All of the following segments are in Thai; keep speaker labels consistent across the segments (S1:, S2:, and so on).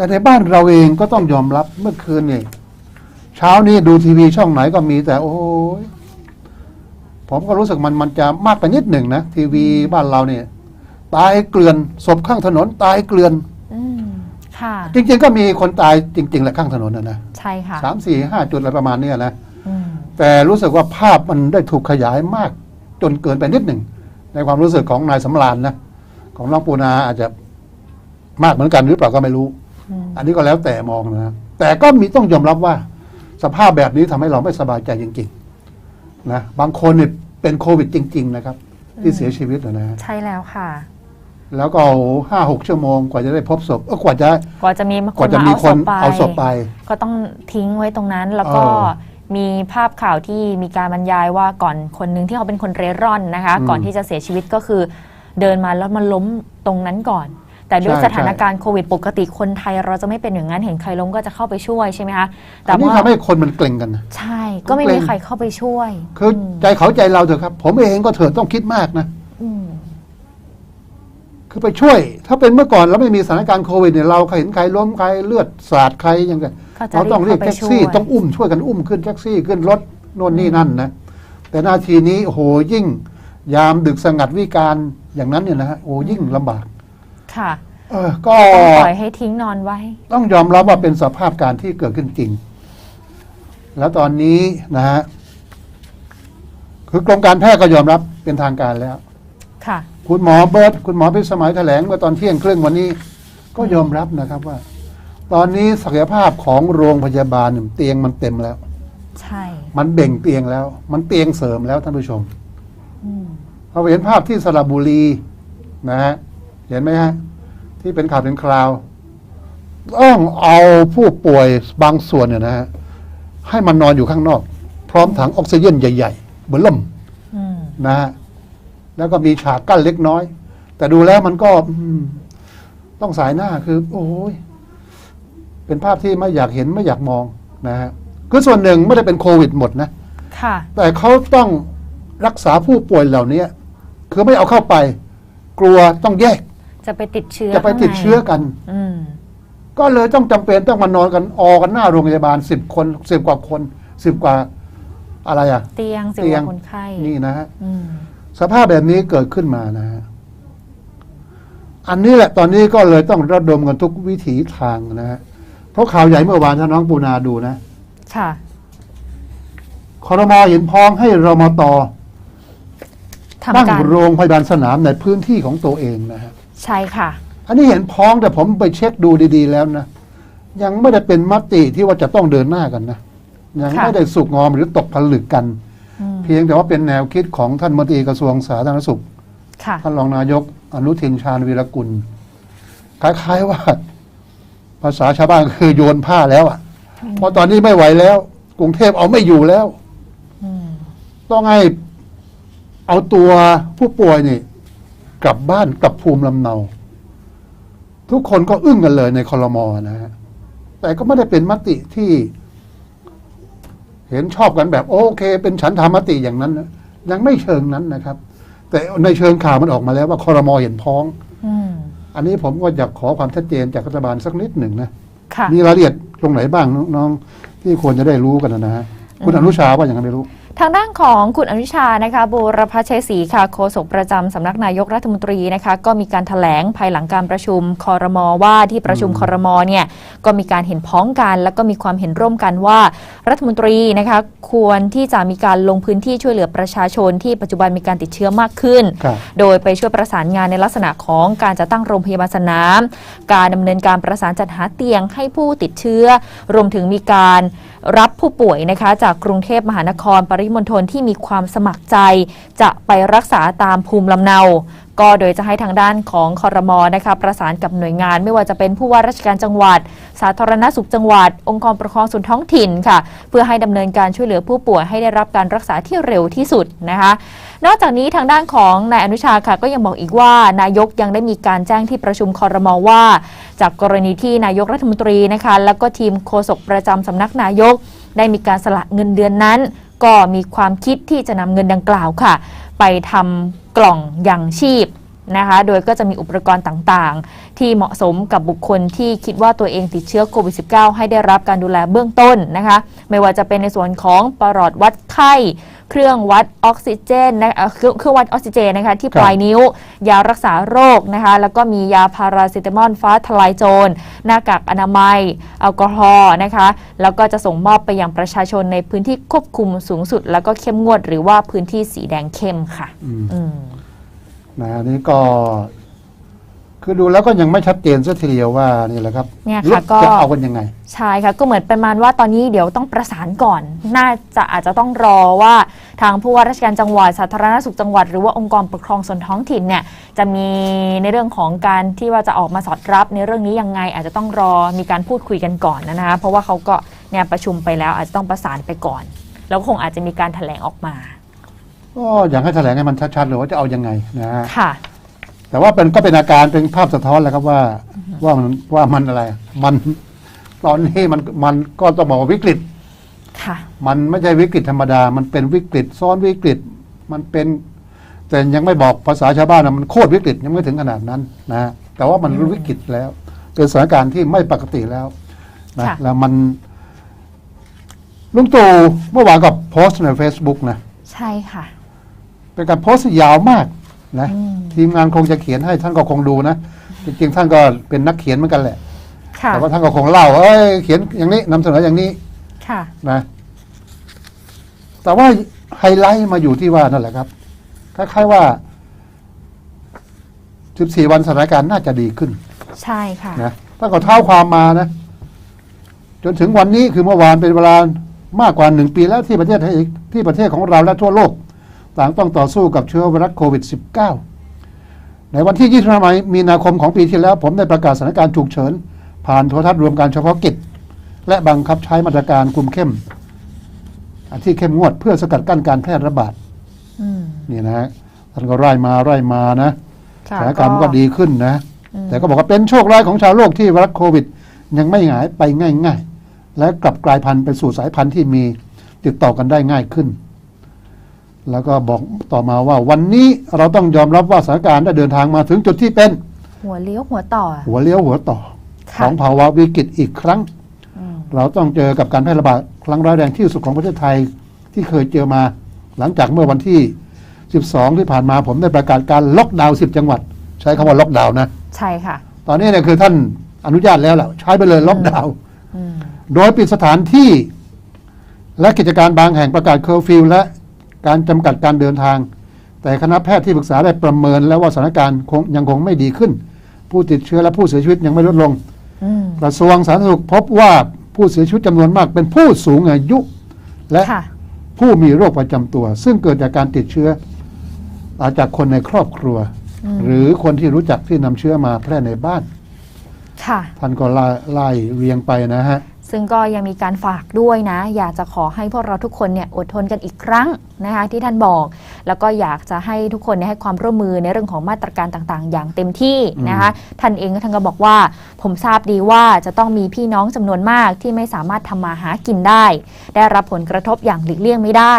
S1: แต่ในบ้านเราเองก็ต้องยอมรับเมื่อคืนนี่เช้านี้ดูทีวีช่องไหนก็มีแต่ โอ้ยผมก็รู้สึกมันมันจะมากไปนิดหนึ่งนะ ทีวีบ้านเราเนี่ยตายเกลื่อนศพข้างถนน ตายเกลื่อน
S2: อืมค่ะ
S1: จริง ๆ ก็มีคนตายจริง ๆ แหละข้างถนนนะนะ
S2: ใช่ค่ะ
S1: สามสี่ห้าจุดอะไรประมาณเนี้ยนะ
S2: อืม
S1: แต่รู้สึกว่าภาพมันได้ถูกขยายมากจนเกินไปนิดหนึ่ง ในความรู้สึกของนายสำราญนะ ของน้องปูนาอาจจะมากเหมือนกันหรือเปล่าก็ไม่รู้
S2: อืม
S1: อันนี้ก็แล้วแต่มองนะแต่ก็มีต้องยอมรับว่า สภาพแบบนี้ทำให้เราไม่สบายใจจริงๆนะบางคนเนี่ยเป็นโควิดจริง ๆ นะครับ ที่เสียชีวิตนะฮะ
S2: ใช่แล้วค่ะ
S1: แล้วก็ห้าหกชั่วโมงกว่าจะได้พบศพเออกว่าจะ
S2: กว่าจะมี
S1: กว่าจะมีคนเอาศพไป
S2: ก็ต้องทิ้งไว้ตรงนั้นแล้วก็
S1: เออ
S2: มีภาพข่าวที่มีการบรรยายว่าก่อนคนหนึ่งที่เขาเป็นคนเร่ร่อนนะคะ
S1: อืม
S2: ก่อนที่จะเสียชีวิตก็คือ เดินมาแล้วมันล้มตรงนั้นก่อน แต่ด้วย
S1: ใช่
S2: สถานการณ์โควิดปกติคนไทยเราจะไม่เป็นอย่างนั้นเห็นใครล้มก็จะเข้าไปช่วยใช่ไหมคะแต่
S1: อันนี้
S2: ว่า
S1: ทำให้คนมันเกร็งกันนะ
S2: ใช่ก็ไม่มีใครเข้าไปช่วย
S1: คือใจเขาใจเราเถอะครับ ผมเองก็เถอะต้องคิดมากนะ
S2: อืม
S1: คือไปช่วย ถ้าเป็นเมื่อก่อนแล้วไม่มีสถานการณ์โควิดเนี่ยเราเห็นใครล้มใครเลือดสาดใครยังไง
S2: ก็จะ
S1: เราต้องเรียก
S2: เข้าไป
S1: แท็กซี่
S2: ช่วย
S1: ต้องอุ้มช่วยกันอุ้มขึ้นแท็กซี่ขึ้นรถโน่นนี่นั่นนะแต่นาทีนี้โอ้โหยิ่ง ยามดึกสงัดวิการอย่างนั้นเนี่ยนะฮะโอ้ยิ่งลำบาก
S2: ค่ะ
S1: เออก็
S2: ต้องปล่อยให้ทิ้งนอนไว้
S1: ต้องยอมรับว่าเป็นสภาพการที่เกิดขึ้นจริง แล้วตอนนี้นะฮะคือกรมการแพทย์ก็ยอมรับเป็นทางการแล้ว
S2: ค่ะ
S1: คุณหมอเบิร์ตคุณหมอพิสมัยแถลงเมื่อตอนเที่ยงครึ่งวันนี้ ก็ยอมรับนะครับว่า ตอนนี้ศักยภาพของโรงพยาบาลเนี่ยเตียงมันเต็มแล้ว
S2: ใช่
S1: มันเบ่งเตียงแล้ว มันเตียงเสริมแล้วท่านผู้ชม
S2: อืม
S1: เราเห็นภาพที่สระบุรีนะฮะ เห็นไหมฮะ ที่เป็นข่าวเป็นคราว ต้องเอาผู้ป่วยบางส่วนเนี่ยนะฮะให้มันนอนอยู่ข้างนอก พร้อมถังออกซิเจนใหญ่ ๆ เบอร์ล่ม
S2: อืม
S1: นะฮะแล้วก็มีฉากกั้นเล็กน้อย แต่ดูแล้วมันก็อืมต้องสายหน้าคือ โอ้ยเป็นภาพที่ไม่อยากเห็นไม่อยากมองนะฮะคือส่วนหนึ่งไม่ได้เป็นโควิดหมดนะ
S2: ค่ะ
S1: แต่เขาต้องรักษาผู้ป่วยเหล่านี้คือไม่เอาเข้าไป กลัวต้องแยก
S2: จะไปติดเชื้อ
S1: จะไปติดเชื้อกัน
S2: อืม
S1: ก็เลยต้องจำเป็นต้องมานอนกันออกันหน้าโรงพยาบาลสิบคนสิบกว่าคนสิบกว่าอะไรอะ
S2: เตียงสิ
S1: เตียง
S2: ว่าคนไข้
S1: นี่นะฮะ
S2: อืม
S1: สภาพแบบนี้เกิดขึ้นมานะฮะ อันนี้แหละตอนนี้ก็เลยต้องระดมกันทุกวิถีทางนะฮะ เพราะข่าวใหญ่เมื่อวานถ้าน้องปูนาดูนะ
S2: ค่ะ
S1: คอรมอเห็นพ้องให้รมต
S2: ทำ
S1: ตั้ง
S2: การ
S1: โรงพยาบาลสนามในพื้นที่ของตัวเองนะฮะ
S2: ใช่ค่ะ
S1: อันนี้เห็นพ้องแต่ผมไปเช็คดูดีๆแล้วนะ ยังไม่ได้เป็นมติที่ว่าจะต้องเดินหน้ากันนะ ยัง
S2: ค่ะ
S1: ไม่ได้สุกงอมหรือตกผลึกกัน
S2: อืม
S1: เพียงแต่ว่าเป็นแนวคิดของท่านมนตรีกระทรวงสาธารณสุข
S2: ค่ะ
S1: ท่านรองนายกอนุทินชาญวีรกุล คล้ายๆว่า ภาษาชาวบ้านคือโยนผ้าแล้วอะเพราะตอนนี้ไม่ไหวแล้ว กรุงเทพเอาไม่อยู่แล้ว
S2: อืม
S1: ต้องให้เอาตัวผู้ป่วยนี่ กลับบ้านกลับภูมิลำเนา ทุกคนก็อึ้งกันเลยในคอรมอนะฮะแต่ก็ไม่ได้เป็นมติที่ เห็นชอบกันแบบโอเค เป็นฉันทามติอย่างนั้นนะยังไม่เชิงนั้นนะครับ แต่ในเชิงข่าวมันออกมาแล้วว่าคอรมอเห็นพ้อง
S2: อืม
S1: อันนี้ผมก็อยากขอความชัดเจนจากรัฐบาลสักนิดหนึ่งนะ
S2: ค่ะ
S1: มีรายละเอียดตรงไหนบ้างน้องๆที่ควรจะได้รู้กันนะฮะคุณอนุชาว่าอย่างนั้นไม่รู้
S2: ทางด้านของคุณอนุชานะคะบูรพชัยศรีค่ะโฆษกประจำสำนักนายกรัฐมนตรีนะคะก็มีการถแถลงภายหลังการประชุมคอรมอว่าที่ประชุม
S1: อืม
S2: คอรมอเนี่ยก็มีการเห็นพ้องกัน แล้วก็มีความเห็นร่วมกันว่า รัฐมนตรีนะคะควรที่จะมีการลงพื้นที่ช่วยเหลือประชาชนที่ปัจจุบันมีการติดเชื้อมากขึ้น
S1: ครับ
S2: โดยไปช่วยประสานงานในลักษณะของการจัดตั้งโรงพยาบาลสนาม การดำเนินการประสานจัดหาเตียงให้ผู้ติดเชื้อ รวมถึงมีการรับผู้ป่วยนะคะจากกรุงเทพมหานครปริมณฑลที่มีความสมัครใจ จะไปรักษาตามภูมิลำเนา ก็โดยจะให้ทางด้านของคอรมอนะคะประสานกับหน่วยงาน ไม่ว่าจะเป็นผู้ว่าราชการจังหวัด สาธารณสุขจังหวัด องค์กรปกครองส่วนท้องถิ่นค่ะ เพื่อให้ดำเนินการช่วยเหลือผู้ป่วยให้ได้รับการรักษาที่เร็วที่สุดนะคะ นอกจากนี้ทางด้านของนายอนุชาค่ะ ก็ยังบอกอีกว่านายกยังได้มีการแจ้งที่ประชุมคอรมอว่า จากกรณีที่นายกรัฐมนตรีนะคะแล้วก็ทีมโฆษกประจำสำนักนายก ได้มีการสละเงินเดือนนั้น ก็มีความคิดที่จะนำเงินดังกล่าวค่ะ ไปทำกล่องยังชีพนะคะ โดยก็จะมีอุปกรณ์ต่างๆ ที่เหมาะสมกับบุคคลที่คิดว่าตัวเองติดเชื้อโควิด -19 ให้ได้รับการดูแลเบื้องต้นนะคะ ไม่ว่าจะเป็นในส่วนของปลอดวัดไข้ เครื่องวัดออกซิเจนนะเอ่อเครื่องเครื่องวัดออกซิเจนนะคะที่
S1: ครับ
S2: ปลายนิ้ว ยารักษาโรคนะคะแล้วก็มียาพาราเซตามอลฟ้าทลายโจรหน้ากากอนามัยแอลกอฮอล์นะคะแล้วก็จะส่งมอบไปยังประชาชนในพื้นที่ควบคุมสูงสุด แล้วก็เข้มงวดหรือว่าพื้นที่สีแดงเข้มค่ะ
S1: อืม
S2: อืม
S1: นะอันนี้ก็ คือดูแล้วก็ยังไม่ชัดเจนสักทีเดียวว่านี่แหละครับ
S2: เนี่ยค่ะก็
S1: จะเอากันยังไง
S2: ใช่ค่ะก็เหมือนประมาณว่าตอนนี้เดี๋ยวต้องประสานก่อน น่าจะอาจจะต้องรอว่าทางผู้ว่าราชการจังหวัดสาธารณสุขจังหวัด หรือว่าองค์กรปกครองส่วนท้องถิ่นเนี่ยจะมีในเรื่องของการที่ว่าจะออกมาสอดรับในเรื่องนี้ยังไง อาจจะต้องรอมีการพูดคุยกันก่อนนะคะเพราะว่าเขาก็เนี่ยประชุมไปแล้วอาจจะต้องประสานไปก่อน แล้วก็คงอาจจะมีการแถลงออกมา
S1: ก็อยากให้แถลงให้มันชัดๆเลยว่าจะเอายังไงนะฮะ
S2: ค่ะ
S1: แต่ว่าเป็นก็เป็นอาการเป็นภาพสะท้อนแหล้วครับว่าว่ามันว่ามันอะไร มันตอนนี้มันมันก็ต้องบอกว่าวิกฤต
S2: ค่ะ
S1: มันไม่ใช่วิกฤตธรรมดา มันเป็นวิกฤตซ้อนวิกฤต มันเป็น แต่ยังไม่บอกภาษาชาวบ้านนะมันโคตรวิกฤตยังไม่ถึงขนาดนั้นนะฮะแต่ว่ามันวิกฤตแล้ว เป็นสถานการณ์ที่ไม่ปกติแล้วนะ
S2: ค่ะ
S1: แล้วมันลุงตู่เมื่อวานก็โพสต์ใน Facebook นะ
S2: ใช่ค่ะ
S1: เป็นการโพสต์ที่ยาวมาก นะ
S2: อืม
S1: ทีมงานคงจะเขียนให้ท่านก็คงดูนะจริงๆท่านก็เป็นนักเขียนเหมือนกันแหละ
S2: ค่ะ
S1: แต่ว่าท่านก็คงเล่าเอ้ยเขียนอย่างนี้นำเสนออย่างนี้
S2: ค่ะ
S1: นะ แต่ว่าไฮไลท์มาอยู่ที่ว่านั่นแหละครับคล้ายๆว่า14วันสถานการณ์น่าจะดีขึ้น
S2: ใช่ค่ะ
S1: นะถ้าก็เท้าความมานะ จนถึงวันนี้คือเมื่อวานเป็นเวลามากกว่าหนึ่งปีแล้วที่ประเทศไทยที่ประเทศของเราและทั่วโลก ต่างต้องต่อสู้กับเชื้อไวรัสโควิด -19 ในวันที่ 25 มีนาคมของปีที่แล้ว ผมได้ประกาศสถานการณ์ฉุกเฉิน ผ่านโทรทัศน์รวมการเฉพาะกิจ และบังคับใช้มาตรการคุมเข้ม ที่เข้มงวดเพื่อสกัดกั้นการแพร่ระบาด
S2: อืม
S1: นี่นะฮะท่านก็ไล่มาไล่มานะ
S2: ค่ะ
S1: สถานการณ์มันก็ดีขึ้นนะ
S2: อืม
S1: แต่ก็บอกว่าเป็นโชคร้ายของชาวโลกที่ไวรัสโควิด ยังไม่หายไปง่าย ๆ และกลับกลายพันธุ์ไปสู่สายพันธุ์ที่มีติดต่อกันได้ง่ายขึ้น แล้วก็บอกต่อมาว่าวันนี้เราต้องยอมรับว่าสถานการณ์ได้เดินทางมาถึงจุดที่เป็น
S2: หัวเลี้ยวหัวต่อ
S1: หัวเลี้ยวหัวต่อข
S2: ค่ะ
S1: องภาวะวิกฤตอีกครั้ง
S2: อืม
S1: เราต้องเจอกับการแพร่ระบาดครั้งร้ายแรงที่สุดของประเทศไทยที่เคยเจอมา หลังจากเมื่อวันที่ 12 ที่ผ่านมาผมได้ประกาศการล็อกดาวน์10 จังหวัด ใช้คำว่าล็อกดาวน์นะ
S2: ใช่ค่ะ
S1: ตอนนี้เนี่ยคือท่านอนุญาตแล้วแหละใช้ไปเลยล็อกดาวน์
S2: อืม
S1: โดยปิดสถานที่ และกิจการบางแห่งประกาศเคอร์ฟิวและ การจำกัดการเดินทาง แต่คณะแพทย์ที่ปรึกษาได้ประเมินแล้วว่าสถานการณ์คงยังคงไม่ดีขึ้น ผู้ติดเชื้อและผู้เสียชีวิตยังไม่ลดลง
S2: อืม
S1: กระทรวงสาธารณสุขพบว่าผู้เสียชีวิตจำนวนมากเป็นผู้สูงอายุ และ
S2: ค่ะ
S1: ผู้มีโรคประจำตัว ซึ่งเกิดจากการติดเชื้ออาจากคนในครอบครัว
S2: อืม
S1: หรือคนที่รู้จักที่นำเชื้อมาแพร่ในบ้าน
S2: ค่ะ
S1: ท่านก็ไล่ไล่เรียงไปนะฮะ
S2: ซึ่งก็ยังมีการฝากด้วยนะ อยากจะขอให้พวกเราทุกคนเนี่ยอดทนกันอีกครั้ง นะคะที่ท่านบอก แล้วก็อยากจะให้ทุกคนเนี่ยให้ความร่วมมือในเรื่องของมาตรการต่างๆ อย่างเต็มที่นะคะท่านเองก็ท่านก็บอกว่า ผมทราบดีว่าจะต้องมีพี่น้องจำนวนมากที่ไม่สามารถทำมาหากินได้ ได้รับผลกระทบอย่างหลีกเลี่ยงไม่ได้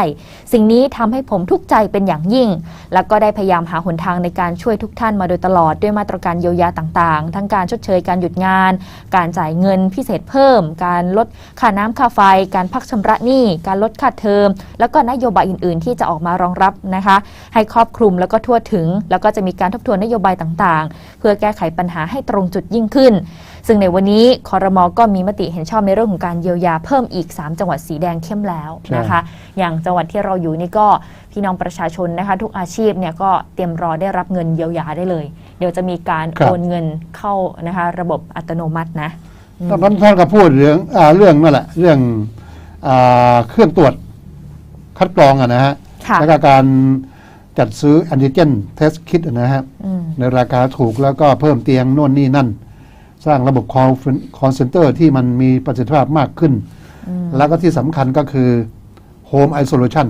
S2: สิ่งนี้ทำให้ผมทุกข์ใจเป็นอย่างยิ่ง แล้วก็ได้พยายามหาหนทางในการช่วยทุกท่านมาโดยตลอดด้วยมาตรการเยียวยาต่างๆ ทั้งการชดเชยการหยุดงาน การจ่ายเงินพิเศษเพิ่ม การลดค่าน้ำค่าไฟ การพักชำระหนี้ การลดค่าเทอม แล้วก็นโยบายอื่นๆที่จะออกมารองรับนะคะ ให้ครอบคลุมแล้วก็ทั่วถึง แล้วก็จะมีการทบทวนนโยบายต่างๆ เพื่อแก้ไขปัญหาให้ตรงจุดยิ่งขึ้น ซึ่งในวันนี้คอรมอก็มีมติเห็นชอบในเรื่องของการเยียวยาเพิ่มอีก 3 จังหวัดสีแดงเข้มแล้วนะคะ อย่างจังหวัดที่เราอยู่นี่ก็พี่น้องประชาชนนะคะทุกอาชีพเนี่ยก็เตรียมรอได้รับเงินเยียวยาได้เลย เดี๋ยวจะมีการ
S1: ครับ
S2: โอนเงินเข้านะคะระบบอัตโนมัตินะอืม
S1: ตอนนั้นท่านก็พูดเรื่องอาเรื่องนั่นแหละเรื่องอาเครื่องตรวจ คัดกรองอะนะฮะ
S2: ค่ะ
S1: แล้วก็การจัดซื้อแอนติเจนเทสคิดนะฮะ
S2: อืม
S1: ในราคาถูกแล้วก็เพิ่มเตียงโน่นนี่นั่น สร้างระบบ call call center ที่มันมีประสิทธิภาพมากขึ้น
S2: อืม
S1: แล้วก็ที่สำคัญก็คือ home isolation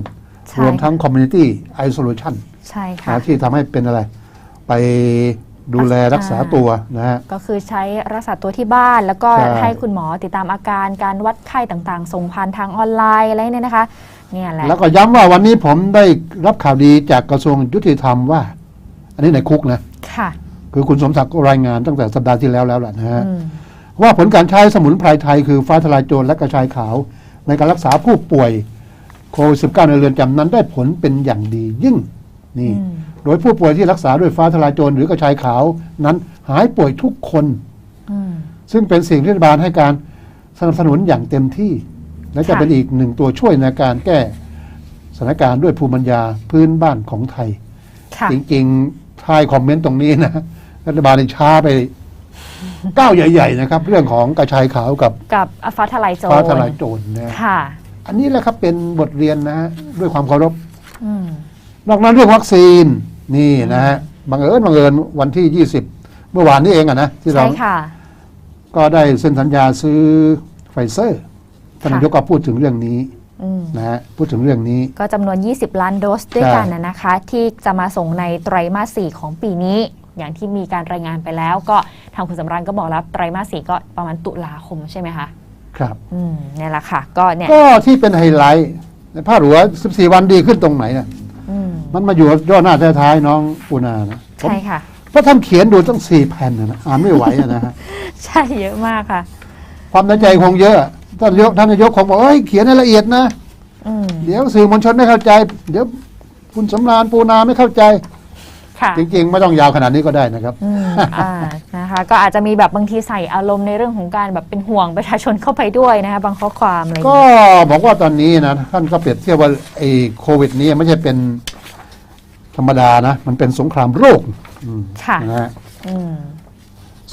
S2: ใช่
S1: รวมทั้ง community isolation
S2: ใช่ค่ะ
S1: นะที่ทำให้เป็นอะไร ไปดูแลรักษาตัวนะฮะ
S2: ก็คือใช้รักษาตัวที่บ้าน แล้วก็
S1: ใช่
S2: ให้คุณหมอติดตามอาการการวัดไข้ต่างๆ ส่งผ่านทางออนไลน์อะไรเนี่ยนะคะ เนี่ยแหละ
S1: แล้วก็ย้ำว่าวันนี้ผมได้รับข่าวดีจากกระทรวงยุติธรรมว่า อันนี้ในคุกนะ
S2: ค่ะ
S1: คือคุณสมศักดิ์ก็รายงานตั้งแต่สัปดาห์ที่แล้วแล้วแหละนะฮะ
S2: อืม
S1: ว่าผลการใช้สมุนไพรไทยคือฟ้าทลายโจรและกระชายขาว ในการรักษาผู้ป่วยโควิด -19 ในเรือนจำนั้นได้ผลเป็นอย่างดียิ่งนี่
S2: อืม
S1: โดยผู้ป่วยที่รักษาด้วยฟ้าทลายโจรหรือกระชายขาวนั้นหายป่วยทุกคน
S2: อืม
S1: ซึ่งเป็นสิ่งที่รัฐบาลให้การสนับสนุนอย่างเต็มที่ และจะ
S2: ค่ะ
S1: เป็นอีกหนึ่งตัวช่วยในการแก้สถานการณ์ด้วยภูมิปัญญาพื้นบ้านของไทย
S2: ค่ะ
S1: จริงๆท้ายคอมเมนต์ตรงนี้นะรัฐบาลนี่ช้าไปก้าวใหญ่ ๆ นะครับ เรื่องของกระชายขาวกับ
S2: กับฟ้าทลายโจร
S1: ฟ้าทลายโจรนะ
S2: ค่ะ
S1: อันนี้แหละครับเป็นบทเรียนนะฮะด้วยความเคารพ
S2: อืม
S1: นอกนั้นเรื่องวัคซีนนี่นะฮะบังเอิญบังเอิญวันที่ 20 เมื่อวานนี้เองอะนะที่เรา
S2: ใช่ค่ะ
S1: ก็ได้เซ็นสัญญาซื้อไฟเซอร์ ท่าน
S2: ค่ะ
S1: นายกก็พูดถึงเรื่องนี้
S2: อืม
S1: นะฮะพูดถึงเรื่องนี้
S2: ก็จำนวน 20 ล้านโดสด้วยกันนะนะคะ ที่จะมาส่งในไตรมาส4ของปีนี้ อย่างที่มีการรายงานไปแล้ว ก็ทางคุณสำรานก็บอกแล้วไตรมาส4ก็ประมาณตุลาคมใช่ไหมคะ
S1: ครับ
S2: อืมเนี่ยแหละค่ะ ก็เนี่ย
S1: ก็ที่เป็นไฮไลท์ในภาพหัว 14 วันดีขึ้นตรงไหนน่ะ
S2: อืม
S1: มันมาอยู่ย่อหน้าท้ายๆน้องปูนานะผม
S2: ใช่ค่ะ
S1: เพราะท่านเขียนดูตั้งสี่แผ่นนะนะอ่านไม่ไหวอะนะฮะ
S2: ใช่เยอะมากค่ะ
S1: ความในใจคงเยอะ ท่านนายกท่านนายกคงบอกเอ้ยเขียนให้ละเอียดนะ
S2: อืม
S1: เดี๋ยวสื่อมวลชนไม่เข้าใจ เดี๋ยวคุณสำราญปูนาไม่เข้าใจ
S2: ค่ะ
S1: จริง ๆ ไม่ต้องยาวขนาดนี้ก็ได้นะครับ
S2: อืมอ่านะคะ ก็อาจจะมีแบบบางทีใส่อารมณ์ในเรื่องของการแบบเป็นห่วงประชาชนเข้าไปด้วยนะคะบางข้อความอะไรอย่าง
S1: ก็
S2: เงี้ย
S1: บอกว่าตอนนี้นะท่านก็เปรียบเทียบว่าไอ้โควิด นี้ไม่ใช่เป็นธรรมดานะ มันเป็นสงครามโรคอืม
S2: ค่ะ
S1: นะฮะ
S2: อืม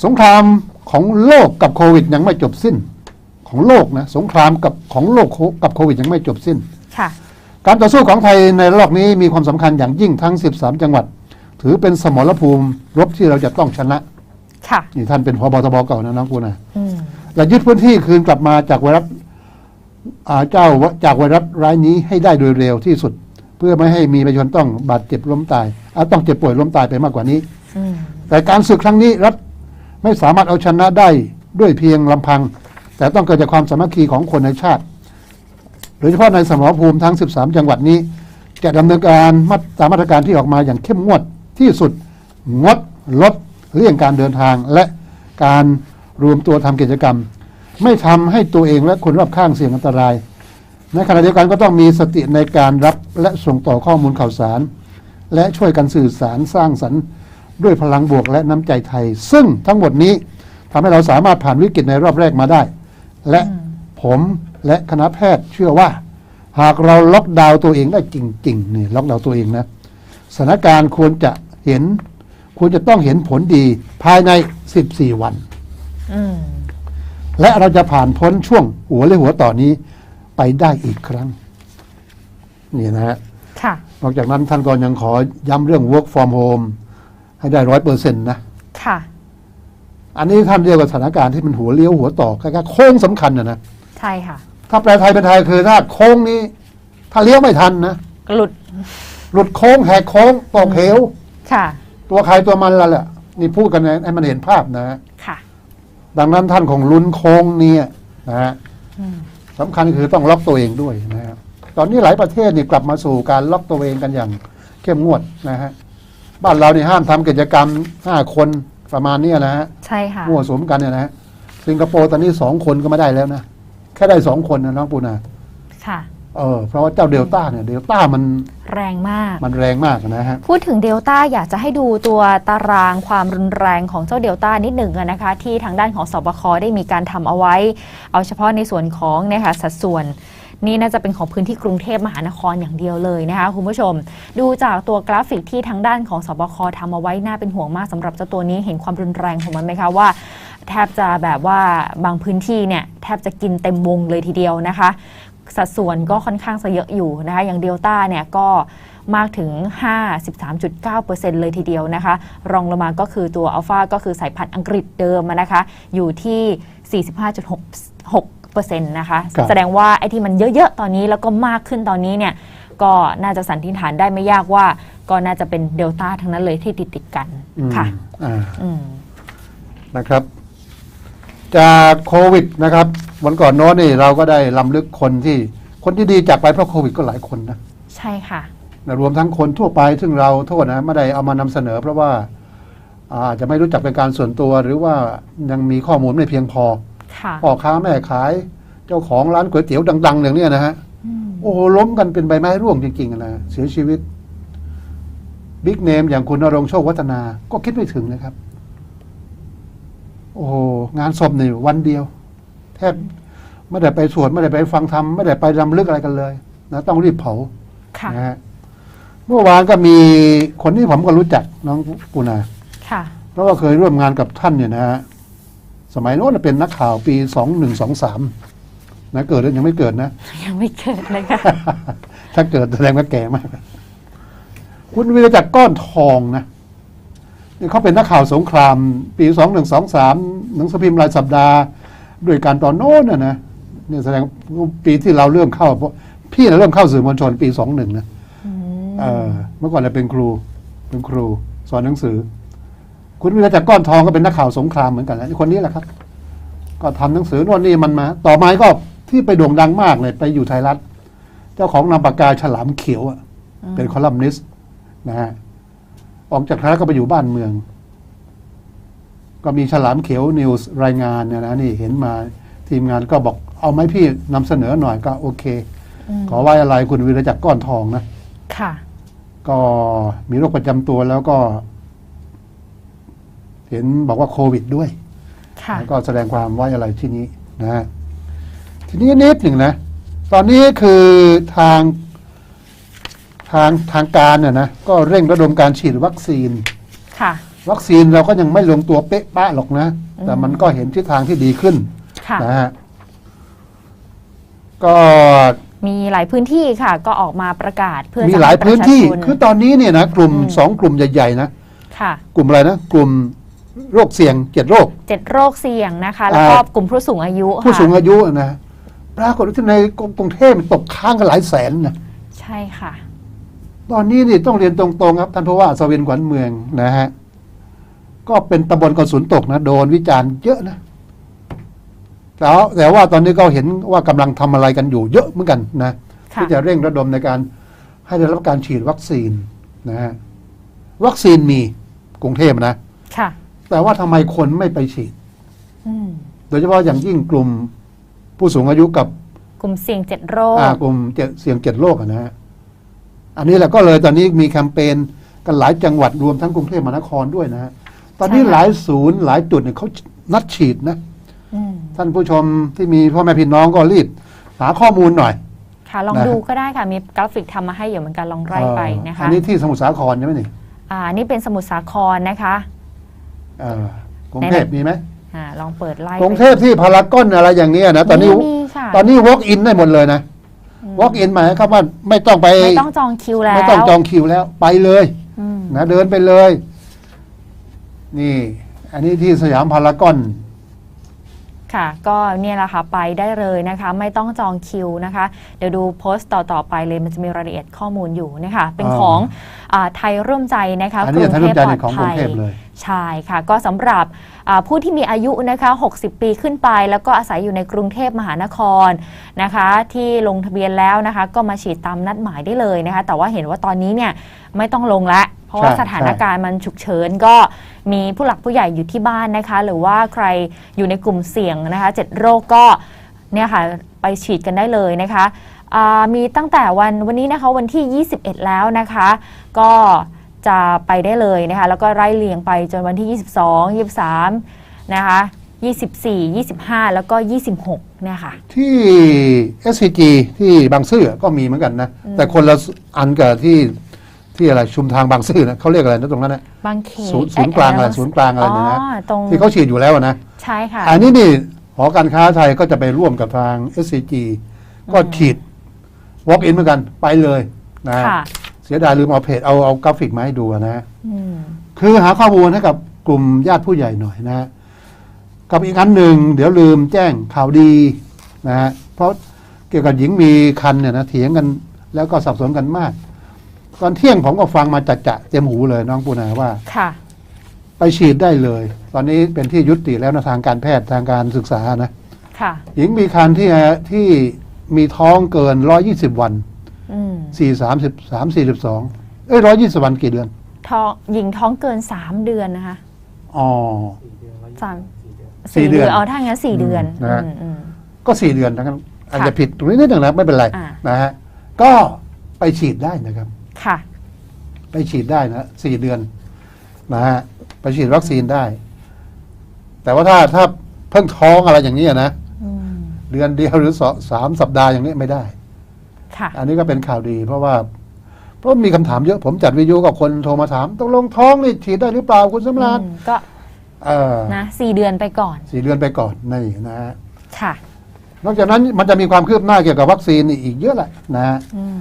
S1: สงครามของโลกกับโควิดยังไม่จบสิ้น ของโลกนะสงครามกับของโลกกับโควิดยังไม่จบสิ้น
S2: ค่ะ
S1: การต่อสู้ของไทยในระลอกนี้มีความสำคัญอย่างยิ่งทั้ง 13 จังหวัด ถือเป็นสมรภูมิรบที่เราจะต้องชนะ
S2: ค่ะ
S1: นี่ท่านเป็นพบทบเก่านะน้องกูนะ
S2: อืม
S1: และยึดพื้นที่คืนกลับมาจากไวรัสอ่าเจ้าจากไวรัสร้ายนี้ให้ได้โดยเร็วที่สุด เพื่อไม่ให้มีประชาชนต้องบาดเจ็บล้มตายอ่าต้องเจ็บป่วยล้มตายไปมากกว่านี้
S2: อืม
S1: แต่การศึกครั้งนี้รัฐไม่สามารถเอาชนะได้ด้วยเพียงลำพัง แต่ต้องเกิดจากความสามัคคีของคนในชาติ โดยเฉพาะในสมรภูมิทั้ง 13 จังหวัดนี้ จะดำเนินการมาตามมาตรการที่ออกมาอย่างเข้มงวดที่สุดงดลดเลี่ยงการเดินทางและการรวมตัวทำกิจกรรม ไม่ทำให้ตัวเองและคนรอบข้างเสี่ยงอันตราย ในขณะเดียวกันก็ต้องมีสติในการรับและส่งต่อข้อมูลข่าวสาร และช่วยกันสื่อสารสร้างสรรค์ ด้วยพลังบวกและน้ำใจไทย ซึ่งทั้งหมดนี้ทำให้เราสามารถผ่านวิกฤตในรอบแรกมาได้ และผมและคณะแพทย์เชื่อว่า หากเราล็อกดาวน์ตัวเองได้จริงๆนี่ล็อกดาวน์ตัวเองนะสถานการณ์ควรจะเห็น ควรจะต้องเห็นผลดีภายใน 14 วัน
S2: อืม
S1: และเราจะผ่านพ้นช่วงหัวและหัวต่อนนี้ไปได้อีกครั้ง นี่นะฮะ
S2: ค่ะ
S1: นอกจากนั้นท่านก็ยังขอย้ำเรื่อง work from home ให้ได้ร้อยเปอร์เซ็นต์นะ
S2: ค่ะ
S1: อันนี้ท่านเรียกว่าสถานการณ์ที่มันหัวเลี้ยวหัวต่อคล้ายๆโค้งสำคัญนะนะ
S2: ใช่ค่ะ
S1: ถ้าแปลไทยเป็นไทยคือถ้าโค้งนี้ ถ้าเลี้ยวไม่ทันนะ
S2: หลุด
S1: หลุดโค้งแหกโค้งตกเหว
S2: ค่ะ
S1: ตัวใครตัวมันละแหละนี่พูดกันให้มันเห็นภาพนะฮะ
S2: ค่ะ
S1: ดังนั้นท่านของลุ้นโค้งนี้นะฮะ
S2: อืม
S1: สำคัญคือต้องล็อกตัวเองด้วยนะครับตอนนี้หลายประเทศนี่กลับมาสู่การล็อกตัวเองกันอย่างเข้มงวดนะฮะบ้านเรานี่ห้ามทำกิจกรรมห้าคน ประมาณเนี้ยนะฮะ
S2: ใช่ค่ะ
S1: มั่วสุมกันเนี่ยนะฮะสิงคโปร์ตอนนี้สองคนก็ไม่ได้แล้วนะแค่ได้สองคนนะน้องปูนา
S2: ค่ะ
S1: เออเพราะว่าเจ้าเดลต้าเนี่ยเดลต้ามัน
S2: แรงมาก
S1: มันแรงมากนะฮะ
S2: พูดถึงเดลต้าอยากจะให้ดูตัวตารางความรุนแรงของเจ้าเดลต้านิดหนึ่งอะนะคะ ที่ทางด้านของสบคได้มีการทำเอาไว้ เอาเฉพาะในส่วนของเนี่ยค่ะสัดส่วน นี่น่าจะเป็นของพื้นที่กรุงเทพมหานครอย่างเดียวเลยนะคะคุณผู้ชม ดูจากตัวกราฟิกที่ทางด้านของสบคทำเอาไว้น่าเป็นห่วงมากสำหรับเจ้าตัวนี้เห็นความรุนแรงของมันไหมคะว่า แทบจะแบบว่าบางพื้นที่เนี่ยแทบจะกินเต็มวงเลยทีเดียวนะคะ สัดส่วนก็ค่อนข้างจะเยอะอยู่นะคะอย่างเดลต้าเนี่ยก็มากถึง 53.9%เลยทีเดียวนะคะ รองลงมาก็คือตัวอัลฟาก็คือสายพันธุ์อังกฤษเดิมนะคะ อยู่ที่ 45.6 นะคะ
S1: ครับ
S2: แสดงว่าไอ้ที่มันเยอะๆ ตอนนี้แล้วก็มากขึ้นตอนนี้เนี่ยก็น่าจะสันนิษฐานได้ไม่ยากว่า ก็น่าจะเป็นเดลต้าทั้งนั้นเลยที่ติดติดๆกัน
S1: อืม
S2: ค่ะ
S1: อ่า
S2: อืม
S1: นะครับ จากโควิดนะครับ วันก่อนโน้นนี่เราก็ได้ลำลึกคนที่ คนที่ดีจากไปเพราะโควิดก็หลายคนนะ
S2: ใช่ค่ะ
S1: นะรวมทั้งคนทั่วไปซึ่งเราโทษนะไม่ได้เอามานำเสนอ เพราะว่าอาจจะไม่รู้จักเป็นการส่วนตัว หรือว่ายังมีข้อมูลไม่เพียงพอ
S2: ค่ะ
S1: พ่อค้าแม่ขาย เจ้าของร้านก๋วยเตี๋ยวดัง ๆ อย่างเนี้ยนะฮะ
S2: อืม
S1: โอ้โหล้มกันเป็นใบไม้ร่วงจริงๆอะนะเสียชีวิตบิ๊กเนมอย่างคุณนรงค์โชควัฒนา ก็คิดไม่ถึงนะครับ โอ้โหงานศพนี่วันเดียว แทบไม่ได้ไปสวดไม่ได้ไปฟังธรรมไม่ได้ไปรำลึกอะไรกันเลยนะต้องรีบเผา
S2: ค่ะ
S1: นะฮะเมื่อวานก็มีคนที่ผมก็รู้จักน้องปูนา
S2: ค่ะ
S1: เพราะว่าเคยร่วมงานกับท่านเนี่ยนะฮะ สมัยโน้นเป็นนักข่าวปีสองหนึ่งสองสามนะเกิดหรือยังไม่เกิดนะ
S2: ยังไม่เกิดเลยค่ะ
S1: ถ้าเกิดแสดงว่าแก่มาก คุณวิรจักรก้อนทองนะนี่เขาเป็นนักข่าวสงคราม ปีสองหนึ่งสองสามหนังสือพิมพ์รายสัปดาห์ ด้วยการตอนโน้นนะนะเนี่ยแสดงปีที่เราเริ่มเข้าเพราะพี่นะเริ่มเข้าสื่อมวลชนปีสองหนึ่งนะ
S2: อืม
S1: เออเมื่อก่อนเราเป็นครูเป็นครูสอนหนังสือ คุณวิรจักรก้อนทองก็เป็นนักข่าวสงครามเหมือนกันนะคนนี้แหละครับ ก็ทำหนังสือโน่นนี่มันมา ต่อมาก็ที่ไปโด่งดังมากเลยไปอยู่ไทยรัฐ เจ้าของนามปากกาฉลามเขียวอะ
S2: อืม
S1: เป็นคอลัมนิสต์นะฮะออกจากไทยรัฐก็ไปอยู่บ้านเมือง ก็มีฉลามเขียวนิวส์รายงานเนี่ยนะนี่เห็นมาทีมงานก็บอกเอาไหมพี่นำเสนอหน่อยก็โอเค
S2: ม
S1: ขอไว้อะไรคุณวิรจักรก้อนทองนะ
S2: ค่ะ
S1: ก็มีโรคประจำตัวแล้วก็ เห็นบอกว่าโควิดด้วย
S2: ค่ะ
S1: แล้วก็แสดงความไว้อะไรที่นี้นะฮะทีนี้นิดหนึ่งนะ ตอนนี้คือทางทางทางการเนี่ยนะก็เร่งระดมการฉีดวัคซีน
S2: ค่ะ
S1: วัคซีนเราก็ยังไม่ลงตัวเป๊ะปะหรอกนะ
S2: อืม
S1: แต่มันก็เห็นทิศทางที่ดีขึ้น
S2: ค่ะ
S1: นะฮะก็
S2: มีหลายพื้นที่ค่ะ ก็ออกมาประกาศเพื่อ
S1: มี
S2: จะ
S1: หลาย
S2: ให้
S1: พื้นที่
S2: ประชาช
S1: คือตอนนี้เนี่ยนะกลุ่ม
S2: อืม
S1: สองกลุ่มใหญ่ ๆ นะ
S2: ค่ะ
S1: กลุ่มอะไรนะ กลุ่ม โรคเสี่ยงเจ็ดโรค
S2: เจ็ดโรคเสี่ยงนะคะ แล้วก็
S1: อ่า
S2: กลุ่มผู้สูงอายุ
S1: ผู้
S2: ค่ะ
S1: สูงอายุนะปรากฏว่าที่ในกรุงเทพมันตกค้างกันหลายแสนนะ
S2: ใช่ค่ะ
S1: ตอนนี้นี่ต้องเรียนตรงๆครับท่านผู้ว่าสวินขวัญเมืองนะฮะก็เป็นตำบลกระสุนตกนะโดนวิจารณ์เยอะนะแล้วแต่ว่าตอนนี้ก็เห็นว่ากำลังทำอะไรกันอยู่เยอะเหมือนกันนะ
S2: ค่ะ
S1: ที่จะเร่งระดมในการให้ได้รับการฉีดวัคซีนนะฮะวัคซีนมีกรุงเทพนะ
S2: ค่ะ
S1: แต่ว่าทำไมคนไม่ไปฉีด
S2: อืม
S1: โดยเฉพาะอย่างยิ่งกลุ่มผู้สูงอายุกับ
S2: กลุ่มเสี่ยงเจ็ดโรค
S1: อ่ากลุ่มเจ็ดเสี่ยงเจ็ดโรคอะนะฮะอันนี้แหละก็เลยตอนนี้มีแคมเปญกันหลายจังหวัดรวมทั้งกรุงเทพมหานครด้วยนะฮะตอนนี้
S2: ใช่ค่ะ
S1: หลายศูนย์หลายจุดเนี่ยเขานัดฉีดนะ
S2: อืม
S1: ท่านผู้ชมที่มีพ่อแม่พี่น้องก็รีบหาข้อมูลหน่อย
S2: ค่ะลอง
S1: นะ
S2: ดูก็ได้ค่ะ มีกราฟิกทำมาให้อยู่เหมือนกันลองไล่ไปนะ
S1: เอ่อ
S2: คะ
S1: อันนี้ที่สมุทรสาครใช่ไหมนี่
S2: อ่านี่เป็นสมุทรสาครนะคะ
S1: เอ่อ กรุงเทพมีไหม
S2: อ่าลองเปิดไล่
S1: กรุงเทพที่พารากอนอะไรอย่างเนี้ยนะตอนนี้
S2: มีค่ะ
S1: ตอนนี้ walk in ได้หมดเลยนะ
S2: อืม
S1: walk in หมายความว่าไม่ต้องไป
S2: ไม่ต้องจองคิวแล้ว
S1: ไม่ต้องจองคิวแล้วไปเลย
S2: อืม
S1: นะเดินไปเลย นี่ อันนี้ที่สยามพารากอน
S2: ค่ะ ก็เนี่ยแหละค่ะ ไปได้เลยนะคะ ไม่ต้องจองคิวนะคะ เดี๋ยวดูโพสต์ต่อ ๆ ไปเลยมันจะมีรายละเอียดข้อมูลอยู่นะคะ เป็น
S1: อ่า
S2: ของอาไทยร่วมใจนะคะ
S1: อันนี้ท่านร่วมใจในของกรุงเทพเลย
S2: ใช่ค่ะก็สำหรับอ่าผู้ที่มีอายุนะคะ 60 ปีขึ้นไป แล้วก็อาศัยอยู่ในกรุงเทพมหานครนะคะ ที่ลงทะเบียนแล้วนะคะ ก็มาฉีดตามนัดหมายได้เลยนะคะ แต่ว่าเห็นว่าตอนนี้เนี่ยไม่ต้องลงแล้วเพราะว่า
S1: ใช่
S2: สถานการณ์มันฉุกเฉินก็มีผู้หลักผู้ใหญ่อยู่ที่บ้านนะคะ หรือว่าใครอยู่ในกลุ่มเสี่ยงนะคะเจ็ดโรคก็เนี่ยค่ะไปฉีดกันได้เลยนะคะอ่ามีตั้งแต่วันวันนี้นะคะวันที่ 21 แล้วนะคะ ก็ จะไปได้เลยนะคะ แล้วก็ไล่เลียงไปจนวันที่ 22 23 นะคะ 24 25 แล้วก็ 26เนี่ยค่ะ
S1: ที่ SCG ที่บางซื่อก็มีเหมือนกันนะ
S2: อืม
S1: แต่คนละอันกับที่ที่อะไรชุมทางบางซื่อนะเขาเรียกอะไรนะตรงนั้นนะ
S2: บางเขต
S1: ศูนย์ศูนย์กลางอะไรศูนย์กลางอะไรเนี่ยนะ
S2: อ๋อตรง
S1: ที่เขาฉีดอยู่แล้วนะ
S2: ใช่ค่ะ
S1: อันนี้นี่หอการค้าไทยก็จะไปร่วมกับทาง SCG ก็ฉีด walk in เหมือนกันไปเลยนะ
S2: ค่ะ
S1: เสียดายลืมเอาเพจเอาเอากราฟิกมาให้ดูนะ
S2: อืม
S1: คือหาข้อมูลให้กับกลุ่มญาติผู้ใหญ่หน่อยนะฮะกับอีกอันหนึ่งเดี๋ยวลืมแจ้งข่าวดีนะฮะเพราะเกี่ยวกับหญิงมีคันเนี่ยนะเถียงกันแล้วก็สับสนกันมาก ตอนเที่ยงผมก็ฟังมาจัดจะเต็มหูเลยน้องปูนาว่า
S2: ค่ะ
S1: ไปฉีดได้เลย ตอนนี้เป็นที่ยุติแล้วนะทางการแพทย์ทางการศึกษานะ
S2: ค่ะ
S1: หญิงมีคันที่ที่มีท้องเกิน120วัน
S2: อืม
S1: สี่สามสิบสามสี่สิบสองเอ้ยร้อยยี่สิบวันกี่เดือน
S2: ท้องหญิงท้องเกิน3เดือนนะคะ
S1: อ๋อ
S2: สาม
S1: สี่เดือน
S2: เอาถ้างั้นสี่เดือน
S1: อืมนะฮะ
S2: อืมอืม
S1: ก็สี่เดือนนะครับอาจ
S2: ค่ะ
S1: จะผิดตรงนี้นิดหนึ่งนะไม่เป็นไร
S2: อ่า
S1: นะฮะก็ไปฉีดได้นะครับ
S2: ค่ะ
S1: ไปฉีดได้นะสี่เดือนนะฮะไปฉีดวัคซีนได้ แต่ว่าถ้าถ้าเพิ่งท้องอะไรอย่างนี้ยนะ
S2: อืม
S1: เดือนเดียวหรือสองสามสัปดาห์อย่างนี้ไม่ได้
S2: ค่ะ
S1: อันนี้ก็เป็นข่าวดีเพราะว่า เพราะมีคำถามเยอะผมจัดวิดีโอกับคนโทรมาถามตกลงท้องนี่ฉีดได้หรือเปล่าคุณสำราญ
S2: อืมก็
S1: เออ
S2: นะสี่เดือนไปก่อน
S1: สี่เดือนไปก่อนนี่นะฮะ
S2: ค่ะ
S1: นอกจากนั้นมันจะมีความคืบหน้าเกี่ยวกับวัคซีนอีกเยอะแหละนะฮะ
S2: อืม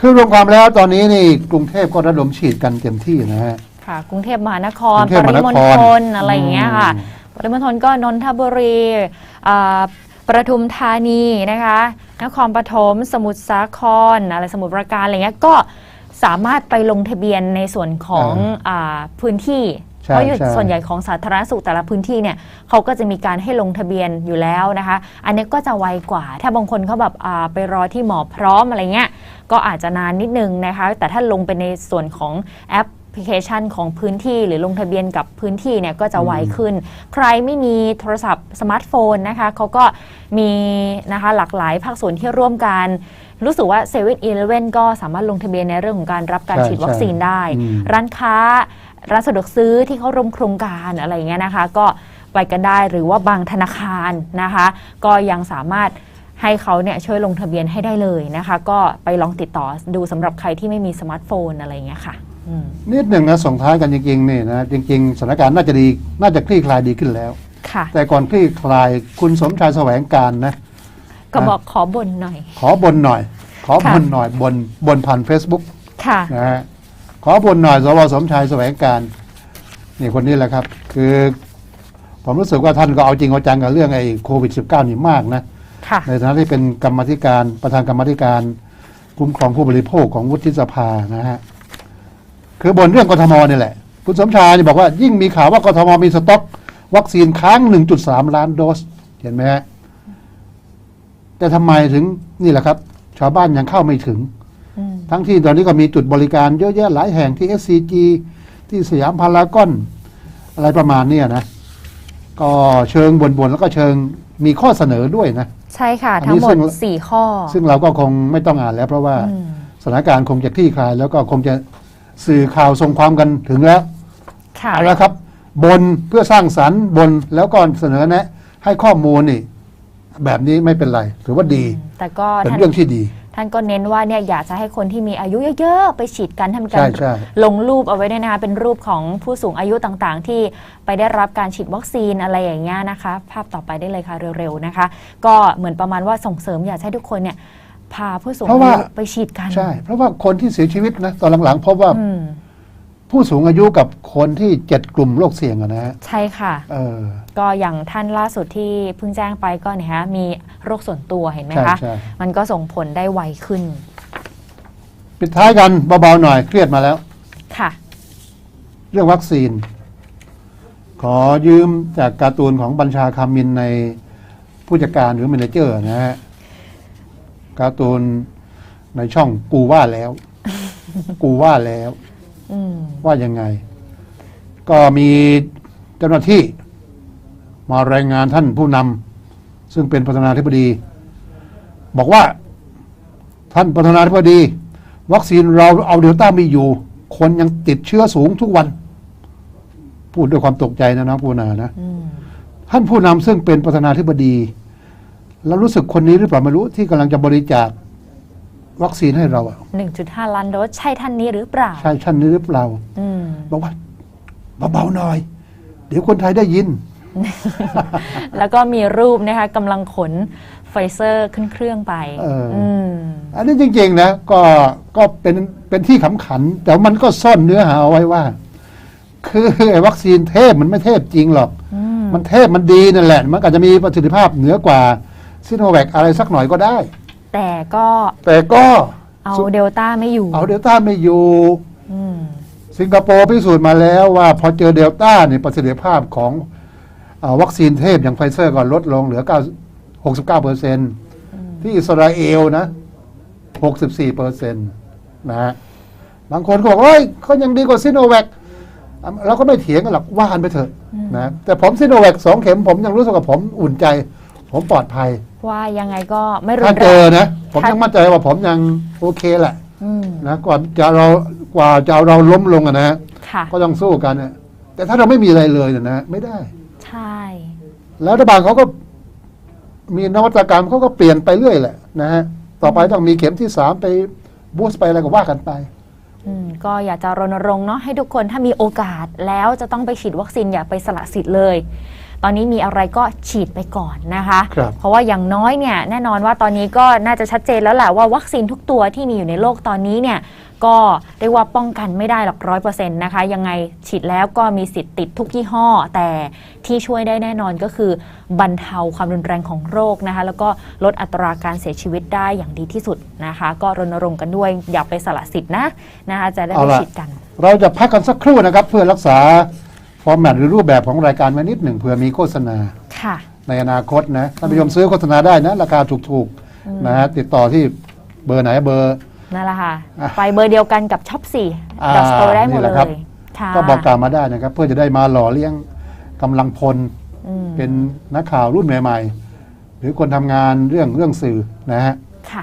S1: คือรวมความแล้วตอนนี้นี่กรุงเทพก็ระดมฉีดกันเต็มที่นะฮะ
S2: ค่ะ กรุงเทพมหานคร
S1: กรุงเท
S2: ป
S1: พม
S2: ริ
S1: หาน
S2: มณ
S1: คร
S2: ฑลอะไรอย่างเงี้ยค่ะ
S1: อืม
S2: ปริมณฑลก็นนทบุรีอ่า ประทุมธานีนะคะ นครปฐมสมุทรสาครอะไรสมุทรปราการอะไรเงี้ยก็สามารถไปลงทะเบียนในส่วนของอาพื้นที่
S1: ใช่
S2: เพราะอยู่
S1: ใช่
S2: ส่วนใหญ่ของสาธารณสุขแต่ละพื้นที่เนี่ยเขาก็จะมีการให้ลงทะเบียนอยู่แล้วนะคะ อันนี้ก็จะไวกว่า ถ้าบางคนเขาแบบอ่าไปรอที่หมอพร้อมอะไรเงี้ยก็อาจจะนานนิดนึงนะคะ แต่ถ้าลงไปในส่วนของแอป พลิเคชันของพื้นที่หรือลงทะเบียนกับพื้นที่เนี่ยก็จะไวขึ้น ใครไม่มีโทรศัพท์สมาร์ทโฟนนะคะเขาก็มีนะคะหลากหลายภาคส่วนที่ร่วมกัน รู้สึกว่า7 e เ e ่ e อก็สามารถลงทะเบียนในเรื่องของการรับการ
S1: ใช่
S2: ฉีดวัคซีนได้
S1: อืม
S2: ร้านค้า ร้านสะดวกซื้อที่เขาร่วมโครงการอะไรอย่างเงี้ยนะคะ ก็ไปกันได้หรือว่าบางธนาคารนะคะ ก็ยังสามารถให้เขาเนี่ยช่วยลงทะเบียนให้ได้เลยนะคะ ก็ไปลองติดต่อดูสำหรับใครที่ไม่มีสมาร์ทโฟนอะไรอย่างเงี้ยค่ะอืม
S1: นิดหนึ่งนะส่งท้ายกันจริงๆนี่นะจริง ๆสถานการณ์น่าจะดีน่าจะคลี่คลายดีขึ้นแล้ว
S2: ค่ะ
S1: แต่ก่อนคลี่คลายคุณสมชายแสวงการนะ
S2: ก็บอกขอบ่นหน่อย
S1: ขอบนหน่อย ขอบนหน่อยบนบนผ่าน Facebook
S2: ค่ะ
S1: นะฮะขอบนหน่อยสวสมชายแสวงการนี่คนนี้แหละครับ คือผมรู้สึกว่าท่านก็เอาจริงเอาจังกับเรื่องไอ้โควิด -19 นี่มากนะ
S2: ค่ะ
S1: ในฐานะที่เป็นกรรมาธิการประธานกรรมาธิการคุ้มครองผู้บริโภคของวุฒิสภานะฮะ คือบนเรื่องกทมนี่แหละ คุณสมชายนี่บอกว่ายิ่งมีข่าวว่ากทมมีสต็อก วัคซีนค้าง 1.3 ล้านโดส เห็นไหมฮะแต่ทำไมถึงนี่แหละครับ ชาวบ้านยังเข้าไม่ถึง
S2: อืม
S1: ทั้งที่ตอนนี้ก็มีจุดบริการเยอะแยะหลายแห่งที่ SCG ที่สยามพารากอนอะไรประมาณเนี้ยนะ ก็เชิงบนๆแล้วก็เชิงมีข้อเสนอด้วยนะ
S2: ใช่ค่ะ
S1: อันนี้
S2: ทั้งหมด
S1: ซึ่ง
S2: สี่ข้อ
S1: ซึ่งเราก็คงไม่ต้องอ่านแล้ว เพราะว่า
S2: อืม
S1: สถานการณ์คงจะคลี่คลาย แล้วก็คงจะ สื่อข่าวส่งความกันถึงแล้ว
S2: ค่ะ
S1: เอาละครับ บนเพื่อสร้างสรรค์บนแล้วก็เสนอแนะ ให้ข้อมูลนี่ แบบนี้ไม่เป็นไรถือว่าดี
S2: แต่ก็
S1: เป็น
S2: ท่าน
S1: เรื่องที่ดี
S2: ท่านก็เน้นว่าเนี่ยอยากจะให้คนที่มีอายุเยอะๆ ไปฉีดกันทำกา
S1: ใช่
S2: ร
S1: ใช่
S2: ลงรูปเอาไว้ด้วยนะคะเป็นรูปของผู้สูงอายุต่างๆ ที่ไปได้รับการฉีดวัคซีนอะไรอย่างเงี้ยนะคะ ภาพต่อไปได้เลยค่ะเร็วๆนะคะ ก็เหมือนประมาณว่าส่งเสริมอยากให้ทุกคนเนี่ย พาผู้สูง
S1: เพราะ
S2: อา
S1: ว่า
S2: ยุไปฉีดกัน
S1: ใช่ เพราะว่าคนที่เสียชีวิตนะตอนหลังๆพบว่า
S2: อืม
S1: ผู้สูงอายุกับคนที่เจ็ดกลุ่มโรคเสี่ยงอะนะฮะ
S2: ใช่ค่ะ
S1: เออ
S2: ก็อย่างท่านล่าสุดที่เพิ่งแจ้งไปก็เนี่ยฮะมีโรคส่วนตัวเห็นไหม
S1: ใช่
S2: คะ
S1: ใช่
S2: มันก็ส่งผลได้ไวขึ้น
S1: ปิดท้ายกันเบาๆหน่อยเครียดมาแล้ว
S2: ค่ะ
S1: เรื่องวัคซีน ขอยืมจากการ์ตูนของบัญชาคามินในผู้จัดการหรือ m ม n นเจอร์นะฮะ การ์ตูนในช่องกูว่าแล้ว กูว่าแล้ว
S2: อืม
S1: ว่ายังไง ก็มีเจ้าหน้าที่ มารายงานท่านผู้นำซึ่งเป็นประธานาธิบดี บอกว่า ท่านประธานาธิบดี วัคซีนเราเอาเดลต้าไม่อยู่ คนยังติดเชื้อสูงทุกวัน พูดด้วยความตกใจนะนะผู้นานะ
S2: อืม
S1: ท่านผู้นำซึ่งเป็นประธานาธิบดี แล้วรู้สึกคนนี้หรือเปล่าไม่รู้ที่กำลังจะบริจาควัคซีนให้เราอะ
S2: 1.5 ล้านโดสใช่ท่านนี้หรือเปล่า
S1: ใช่ท่านนี้หรือเปล่า
S2: อืม
S1: บอกว่าเบาๆหน่อย เดี๋ยวคนไทยได้ยิน
S2: แล้วก็มีรูปนะคะกำลังขนไฟเซอร์ขึ้นเครื่องไป
S1: เอออื
S2: ม
S1: อันนี้จริง ๆ นะก็ก็เป็นเป็นที่ขำขัน แต่มันก็ซ่อนเนื้อหาเอาไว้ว่า คือไอ้วัคซีนเทพมันไม่เทพจริงหรอก
S2: อืม
S1: มันเทพมันดีนั่นแหละ มันอาจจะมีประสิทธิภาพเหนือกว่า ซิโนแวคอะไรสักหน่อยก็ได้
S2: แต่ก็
S1: แต่ก็
S2: เอาเดลต้าไม่อยู่
S1: เอาเดลต้าไม่อยู่
S2: อืม
S1: สิงคโปร์พิสูจน์มาแล้วว่าพอเจอเดลต้าเนี่ยประสิทธิภาพของเออวัคซีนเทพอย่างไฟเซอร์ก็ลดลงเหลือ9 69เปอร์เซ็นที่อิสราเอลนะ 64เปอร์เซ็นต์นะฮะบางคนก็บอกว่าเอ้ยเขายังดีกว่าซิโนแวคเราก็ไม่เถียงกันหรอกว่ากันไปเถอะนะแต่ผมซิโนแวคสองเข็มผมยังรู้สึกว่าผมอุ่นใจ ผมปลอดภัย
S2: ว่ายังไงก็ไม่รุ
S1: ถ้าน
S2: แร
S1: เจองนะ ผม
S2: ถ้า
S1: ยังมั่นใจว่าผมยังโอเคแหละ
S2: อืม
S1: นะกว่าจะเรากว่าจะเอาเราล้มลงอะนะฮะ
S2: ค่ะ
S1: ก็ต้องสู้กันนะแต่ถ้าเราไม่มีอะไรเลยเนี่ยนะ ไม่ได้
S2: ใช่
S1: แล้วรัฐบาลเขาก็มีนวัตกรรมเขาก็เปลี่ยนไปเรื่อยแหละนะฮะต่อไปต้องมีเข็มที่สามไปบูสต์ไปอะไรก็ว่ากันไป
S2: อืมก็อยากจะรณรงค์เนาะให้ทุกคนถ้ามีโอกาสแล้วจะต้องไปฉีดวัคซีนอย่าไปสละสิทธิ์เลย ตอนนี้มีอะไรก็ฉีดไปก่อนนะคะ
S1: ครับ
S2: เพราะว่าอย่างน้อยเนี่ยแน่นอนว่าตอนนี้ก็น่าจะชัดเจนแล้วแหละว่าวัคซีนทุกตัวที่มีอยู่ในโลกตอนนี้เนี่ยก็เรียกว่าป้องกันไม่ได้หรอกร้อยเปอร์เซ็นต์นะคะ ยังไงฉีดแล้วก็มีสิทธิ์ติดทุกยี่ห้อ แต่ที่ช่วยได้แน่นอนก็คือบรรเทาความรุนแรงของโรคนะคะ แล้วก็ลดอัตราการเสียชีวิตได้อย่างดีที่สุดนะคะ ก็รณรงค์กันด้วยอย่าไปสละสิทธิ์นะนะคะจะได้
S1: เอา
S2: ไป
S1: ล่ะ
S2: ฉีดกัน
S1: เราจะพักกันสักครู่นะครับเพื่อรักษาฟ อร์แมตหรือรูปแบบของรายการไว้นิดหนึ่งเผื่อมีโฆษณา
S2: ค่ะ
S1: ในอนาคตนะท่านผู้ชมซื้อโฆษณาได้นะ ราคาถูกๆนะฮะติดต่อที่เบอร์ไหนเบอร์
S2: นั่นแหละค่ะ
S1: อะ
S2: ไปเบอร์เดียวกันกับช็อปสี่
S1: อ่า
S2: ดัสโตได้หมด
S1: นี่แห
S2: เล
S1: ละครับ
S2: ยค่ะ
S1: ก็บอกกล่าวมาได้นะครับ เพื่อจะได้มาหล่อเลี้ยงกำลังพล
S2: อืม
S1: เป็นนักข่าวรุ่นใหม่ ๆ หรือคนทำงานเรื่องเรื่องสื่อนะฮะ
S2: ค่ะ